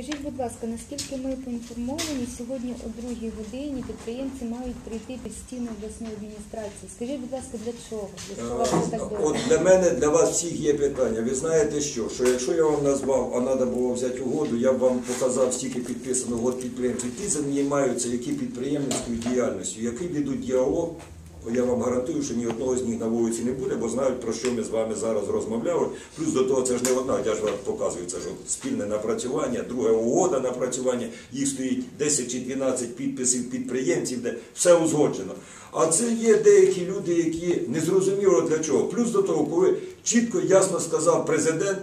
Скажіть, будь ласка, наскільки ми поінформовані, сьогодні о другій годині підприємці мають прийти під стіни обласної адміністрації. Скажіть, будь ласка, для чого? Для чого це так От довго? для мене, для вас всіх є питання. Ви знаєте що? Що якщо я вам назвав, а треба було взяти угоду, я б вам показав стільки підписано угод підприємців. Ті займаються які підприємницькою діяльністю, який ведуть діалог. Я вам гарантую, що ні одного з них на вулиці не буде, бо знають, про що ми з вами зараз розмовляли. Плюс до того, це ж не одна, я ж вам показую, це ж спільне напрацювання, друга угода напрацювання, їх стоїть 10 чи 12 підписів підприємців, де все узгоджено. А це є деякі люди, які не зрозуміло для чого. Плюс до того, коли чітко ясно сказав президент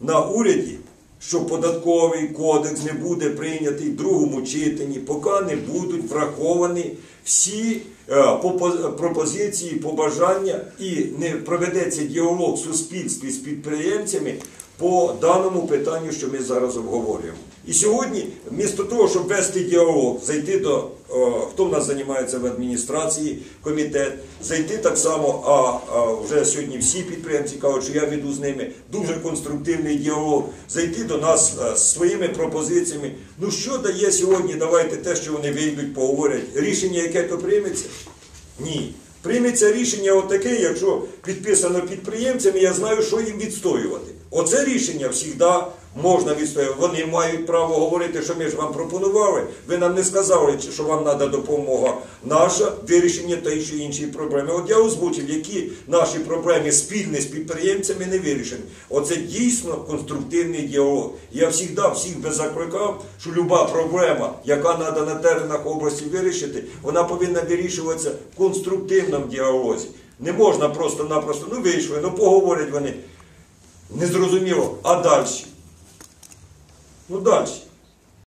на уряді, що податковий кодекс не буде прийнятий в другому читанні, поки не будуть враховані всі е, пропозиції, побажання і не проведеться діалог суспільстві з підприємцями по даному питанню, що ми зараз обговорюємо. І сьогодні, вмісто того, щоб вести діалог, зайти до е, хто в нас займається в адміністрації, комітет, зайти так само, а, вже сьогодні всі підприємці кажуть, що я веду з ними дуже конструктивний діалог, зайти до нас е, з своїми пропозиціями. Ну що дає сьогодні, давайте те, що вони вийдуть, поговорять. Рішення, яке то прийметься? Ні. Прийметься рішення отаке, якщо підписано підприємцями, я знаю, що їм відстоювати. Оце рішення завжди можна відстоювати. Вони мають право говорити, що ми ж вам пропонували. Ви нам не сказали, що вам треба допомога наша в вирішенні та чи інші проблеми. От я озвучив, які наші проблеми спільні з підприємцями не вирішені. Оце дійсно конструктивний діалог. Я завжди всіх би закликав, що люба проблема, яка треба на теренах області вирішити, вона повинна вирішуватися в конструктивному діалозі. Не можна просто-напросто, ну вийшли, ну поговорять вони. Незрозуміло, а далі? Ну далі.